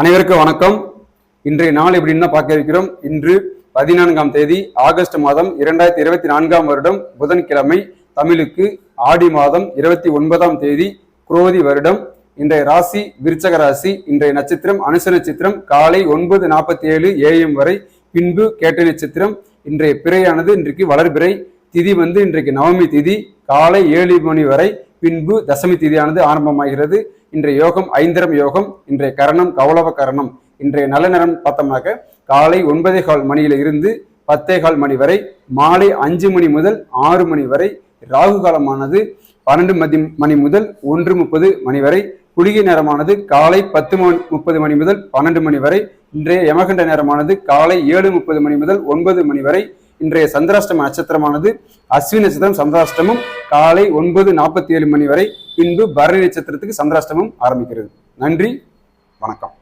அனைவருக்கும் வணக்கம். இன்றைய நாள் எப்படின்னா பார்க்க இருக்கிறோம்? இன்று பதினான்காம் தேதி ஆகஸ்ட் மாதம் இரண்டாயிரத்தி இருபத்தி நான்காம் வருடம் புதன்கிழமை தமிழுக்கு ஆடி மாதம் இருபத்தி ஒன்பதாம் தேதி குரோதி வருடம். இன்றைய ராசி விருச்சக ராசி இன்றைய நட்சத்திரம் அனுச நட்சத்திரம் காலை ஒன்பது நாற்பத்தி ஏழு ஏஎம் வரை பின்பு கேட்ட நட்சத்திரம். இன்றைய பிறையானது இன்றைக்கு வளர்பிறை. திதி வந்து இன்றைக்கு நவமி திதி காலை ஏழு மணி வரை பின்பு தசமி திதியானது ஆரம்பமாகிறது. இன்றைய யோகம் ஐந்திரம் யோகம் இன்றைய கரணம் கௌளவ கரணம் இன்றைய நல்ல நேரம் பார்த்தோம்னாக்க காலை ஒன்பதே கால் மணியில இருந்து பத்தே கால் மணி வரை மாலை அஞ்சு மணி முதல் ஆறு மணி வரை ராகு காலமானது பன்னெண்டு மதி மணி முதல் ஒன்று முப்பது மணி வரை குளிகை நேரமானது காலை பத்து மணி முப்பது மணி முதல் பன்னெண்டு மணி வரை இன்றைய யமகண்ட நேரமானது காலை ஏழு முப்பது மணி முதல் ஒன்பது மணி வரை இன்றைய சந்திராஷ்டம நட்சத்திரமானது அஸ்வினி நட்சத்திரம் சந்திராஷ்டமம் காலை ஒன்பது நாற்பத்தி ஏழு மணி வரை. பின்பு பரணி நட்சத்திரத்துக்கு சந்திராஷ்டமம் ஆரம்பிக்கிறது. நன்றி வணக்கம்.